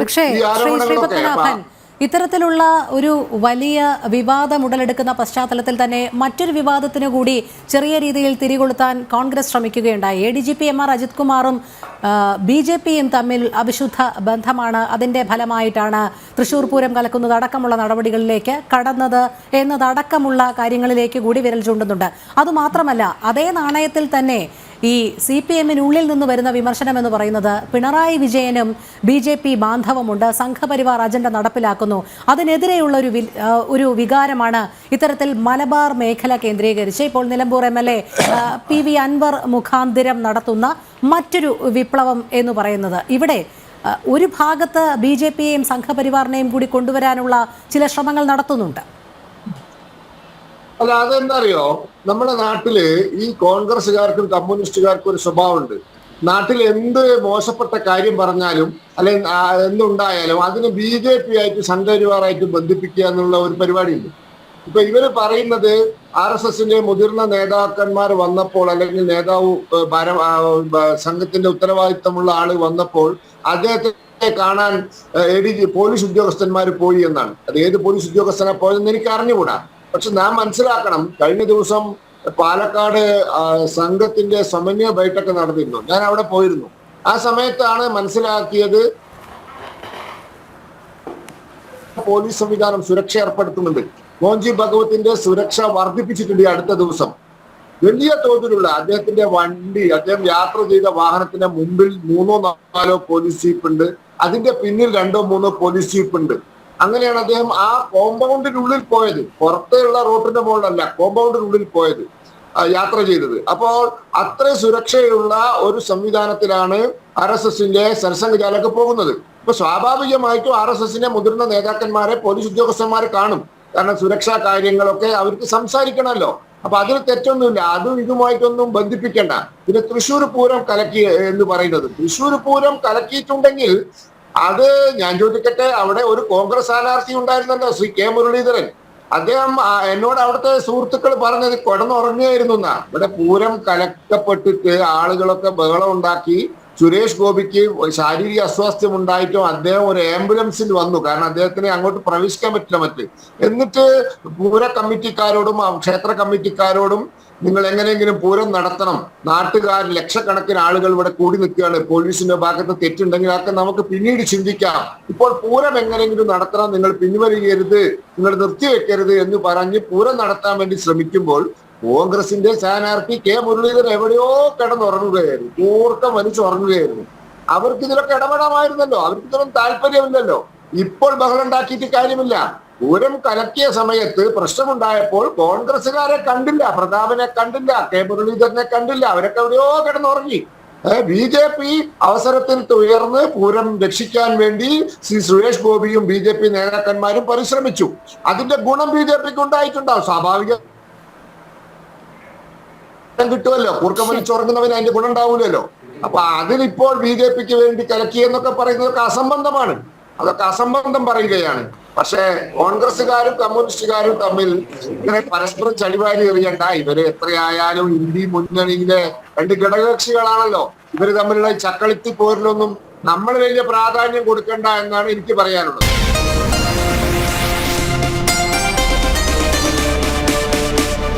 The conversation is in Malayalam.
പക്ഷേ ശ്രീ ശ്രീപത്മനാഭൻ ഇത്തരത്തിലുള്ള ഒരു വലിയ വിവാദം ഉടലെടുക്കുന്ന പശ്ചാത്തലത്തിൽ തന്നെ മറ്റൊരു വിവാദത്തിന് കൂടി ചെറിയ രീതിയിൽ തിരികൊളുത്താൻ Congress ശ്രമിക്കുകയുണ്ടായി. A D G P M R Ajith കുമാറും ബി ജെ പിയും തമ്മിൽ അവിശുദ്ധ ബന്ധമാണ്. അതിന്റെ ഫലമായിട്ടാണ് തൃശൂർ പൂരം കലക്കുന്നത്. അടക്കമുള്ള നടപടികളിലേക്ക് കടന്നത് എന്നതടക്കമുള്ള കാര്യങ്ങളിലേക്ക് കൂടി വിരൽ ചൂണ്ടുന്നുണ്ട്. അതുമാത്രമല്ല അതേ നാണയത്തിൽ തന്നെ ഈ സി പി എമ്മിനുള്ളിൽ നിന്ന് വരുന്ന വിമർശനം എന്ന് പറയുന്നത് പിണറായി വിജയനും ബി ജെ പി ബാന്ധവമുണ്ട് സംഘപരിവാർ അജണ്ട നടപ്പിലാക്കുന്നു. അതിനെതിരെയുള്ള ഒരു ഒരു വികാരമാണ് ഇത്തരത്തിൽ മലബാർ മേഖല കേന്ദ്രീകരിച്ച് ഇപ്പോൾ Nilambur M L A P V Anvar മുഖാന്തിരം നടത്തുന്ന മറ്റൊരു വിപ്ലവം എന്ന് പറയുന്നത്. ഇവിടെ ഒരു ഭാഗത്ത് ബി ജെ പിയെയും സംഘപരിവാറിനെയും കൂടി കൊണ്ടുവരാനുള്ള ചില ശ്രമങ്ങൾ നടത്തുന്നുണ്ട്. അല്ല അതെന്താ അറിയോ നമ്മുടെ നാട്ടിൽ ഈ കോൺഗ്രസ്സുകാർക്കും കമ്മ്യൂണിസ്റ്റുകാർക്കും ഒരു സ്വഭാവമുണ്ട്. നാട്ടിൽ എന്ത് മോശപ്പെട്ട കാര്യം പറഞ്ഞാലും അല്ലെങ്കിൽ എന്തുണ്ടായാലും അതിന് ബി ജെ പി ആയിട്ട് സംഘപരിവാറായിട്ട് ബന്ധിപ്പിക്കുക എന്നുള്ള ഒരു പരിപാടിയുണ്ട്. ഇപ്പൊ ഇവർ പറയുന്നത് ആർ എസ് എസിന്റെ മുതിർന്ന നേതാക്കന്മാർ വന്നപ്പോൾ അല്ലെങ്കിൽ നേതാവ് ഭാര സംഘത്തിന്റെ ഉത്തരവാദിത്തമുള്ള ആൾ വന്നപ്പോൾ അദ്ദേഹത്തെ കാണാൻ എ ഡി ജി പോലീസ് ഉദ്യോഗസ്ഥന്മാർ പോയി എന്നാണ്. അത് ഏത് പോലീസ് ഉദ്യോഗസ്ഥനാ പോയതെന്ന് എനിക്ക് അറിഞ്ഞുകൂടാ. പക്ഷെ നാം മനസ്സിലാക്കണം കഴിഞ്ഞ ദിവസം പാലക്കാട് സംഘത്തിന്റെ സമന്വയ ബൈഠക്ക് നടന്നിരുന്നു. ഞാൻ അവിടെ പോയിരുന്നു. ആ സമയത്താണ് മനസ്സിലാക്കിയത് പോലീസ് സംവിധാനം സുരക്ഷ ഏർപ്പെടുത്തുന്നുണ്ട്. മോഞ്ചി ഭഗവത്തിന്റെ സുരക്ഷ വർദ്ധിപ്പിച്ചിട്ടുണ്ട് ഈ അടുത്ത ദിവസം. വലിയ തോതിലുള്ള അദ്ദേഹത്തിന്റെ വണ്ടി അദ്ദേഹം യാത്ര ചെയ്ത വാഹനത്തിന്റെ മുമ്പിൽ മൂന്നോ നാലോ പോലീസ് ജീപ്പ് ഉണ്ട് അതിന്റെ പിന്നിൽ രണ്ടോ മൂന്നോ പോലീസ് ജീപ്പ് ഉണ്ട് അങ്ങനെയാണ് അദ്ദേഹം ആ കോമ്പൗണ്ടിനുള്ളിൽ പോയത്. പുറത്തേയുള്ള റോട്ടിന്റെ മുകളിലല്ല കോമ്പൗണ്ടിനുള്ളിൽ പോയത് യാത്ര ചെയ്തത്. അപ്പോൾ അത്ര സുരക്ഷയുള്ള ഒരു സംവിധാനത്തിലാണ് ആർ എസ് എസിന്റെ സരസംഘചാലൊക്കെ പോകുന്നത്. ഇപ്പൊ സ്വാഭാവികമായിട്ടും ആർ എസ് എസിന്റെ മുതിർന്ന നേതാക്കന്മാരെ പോലീസ് ഉദ്യോഗസ്ഥന്മാരെ കാണും. കാരണം സുരക്ഷാ കാര്യങ്ങളൊക്കെ അവർക്ക് സംസാരിക്കണമല്ലോ. അപ്പൊ അതിൽ തെറ്റൊന്നുമില്ല. അതും ഇതുമായിട്ടൊന്നും ബന്ധിപ്പിക്കണ്ട. പിന്നെ തൃശ്ശൂർ പൂരം കലക്കി എന്ന് പറയുന്നത്. തൃശ്ശൂർ പൂരം കലക്കിയിട്ടുണ്ടെങ്കിൽ അത് ഞാൻ ചോദിക്കട്ടെ അവിടെ ഒരു കോൺഗ്രസ് സ്ഥാനാർത്ഥി ഉണ്ടായിരുന്നല്ലോ ശ്രീ കെ മുരളീധരൻ. അദ്ദേഹം എന്നോട് അവിടുത്തെ സുഹൃത്തുക്കൾ പറഞ്ഞത് കിടന്നുറങ്ങുകയായിരുന്നു എന്നാ. ഇവിടെ പൂരം കലക്കപ്പെട്ടിട്ട് ആളുകളൊക്കെ ബഹളം ഉണ്ടാക്കി സുരേഷ് ഗോപിക്ക് ശാരീരിക അസ്വാസ്ഥ്യം ഉണ്ടായിട്ടും അദ്ദേഹം ഒരു ആംബുലൻസിൽ വന്നു. കാരണം അദ്ദേഹത്തിന് അങ്ങോട്ട് പ്രവേശിക്കാൻ പറ്റില്ല മറ്റ്. എന്നിട്ട് പൂര കമ്മിറ്റിക്കാരോടും ക്ഷേത്ര കമ്മിറ്റിക്കാരോടും നിങ്ങൾ എങ്ങനെയെങ്കിലും പൂരം നടത്തണം. നാട്ടുകാർ ലക്ഷക്കണക്കിന് ആളുകൾ ഇവിടെ കൂടി നിൽക്കുകയാണ്. പോലീസിന്റെ ഭാഗത്ത് തെറ്റുണ്ടെങ്കിൽ അതൊക്കെ നമുക്ക് പിന്നീട് ചിന്തിക്കാം. ഇപ്പോൾ പൂരം എങ്ങനെയെങ്കിലും നടത്തണം നിങ്ങൾ പിൻവലിയരുത് നിങ്ങൾ നിർത്തിവെക്കരുത് എന്ന് പറഞ്ഞ് പൂരം നടത്താൻ വേണ്ടി ശ്രമിക്കുമ്പോൾ കോൺഗ്രസിന്റെ സ്ഥാനാർത്ഥി കെ മുരളീധരൻ എവിടെയോ കിടന്നുറങ്ങുകയായിരുന്നു. കൂർക്കം വലിച്ചുറങ്ങുകയായിരുന്നു അവർക്ക് ഇതിലൊക്കെ ഇടപെടാമായിരുന്നല്ലോ. അവർക്ക് ഇതിലൊന്നും താല്പര്യമില്ലല്ലോ. ഇപ്പോൾ ബഹളം ഉണ്ടാക്കിയിട്ട് കാര്യമില്ല. പൂരം കലക്കിയ സമയത്ത് പ്രശ്നമുണ്ടായപ്പോൾ കോൺഗ്രസ്സുകാരെ കണ്ടില്ല പ്രതാപനെ കണ്ടില്ല കെ മുരളീധരനെ കണ്ടില്ല അവരൊക്കെ എവിടെയോ കിടന്നുറങ്ങി. ബി ജെ പി അവസരത്തിൽ ഉയർന്ന് പൂരം രക്ഷിക്കാൻ വേണ്ടി ശ്രീ സുരേഷ് ഗോപിയും ബി ജെ പി നേതാക്കന്മാരും പരിശ്രമിച്ചു. അതിന്റെ ഗുണം ബി ജെ പിക്ക് ഉണ്ടായിട്ടുണ്ടാവും സ്വാഭാവിക കിട്ടുമല്ലോ. കൂർക്കം വലിച്ചുറങ്ങുന്നവന് അതിന്റെ ഗുണം ഉണ്ടാവൂലല്ലോ. അപ്പൊ അതിലിപ്പോൾ ബി ജെ പിക്ക് വേണ്ടി കലക്കി എന്നൊക്കെ പറയുന്നതൊക്കെ അസംബന്ധമാണ്. അതൊക്കെ അസംബന്ധം പറയുകയാണ്. പക്ഷേ കോൺഗ്രസ്സുകാരും കമ്മ്യൂണിസ്റ്റുകാരും തമ്മിൽ ഇങ്ങനെ പരസ്പരം ചടിവാരി എറിയണ്ട. ഇവർ എത്രയായാലും ഇന്ത്യ മുന്നണിയിലെ രണ്ട് ഘടകകക്ഷികളാണല്ലോ. ഇവർ തമ്മിലുള്ള ചക്കളിത്തി പോരിലൊന്നും നമ്മൾ വലിയ പ്രാധാന്യം കൊടുക്കണ്ട എന്നാണ് എനിക്ക് പറയാനുള്ളത്.